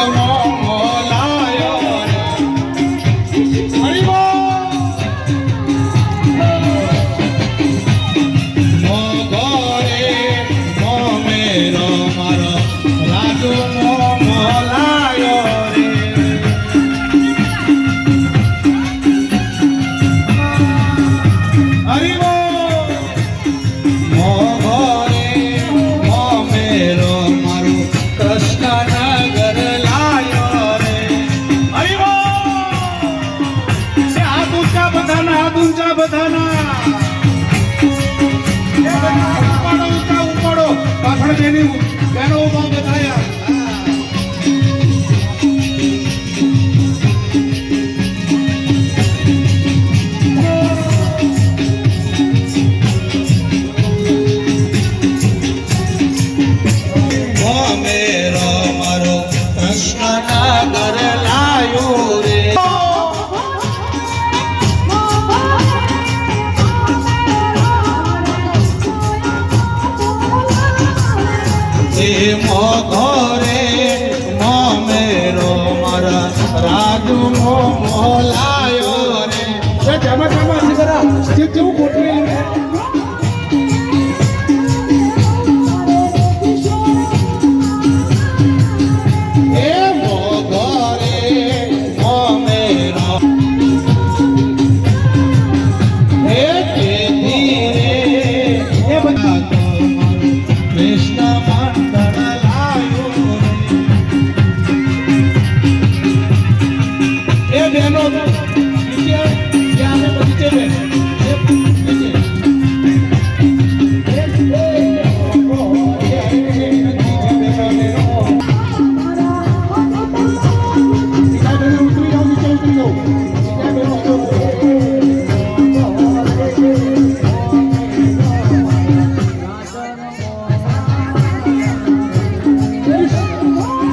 રાજમો મોલાયો ઊંચા બધાના હાથ ઊંચા બધાના ઉપાડો ઊંચા ઉપાડો. પાછળ બેની બધાયા. મેરો મારો કૃષ્ણનગર લાયો એ મો ઘરે, મો મેરો, મારા રાજુ મો મોલાયો રે. જમા જમા સિકરા જે કેવું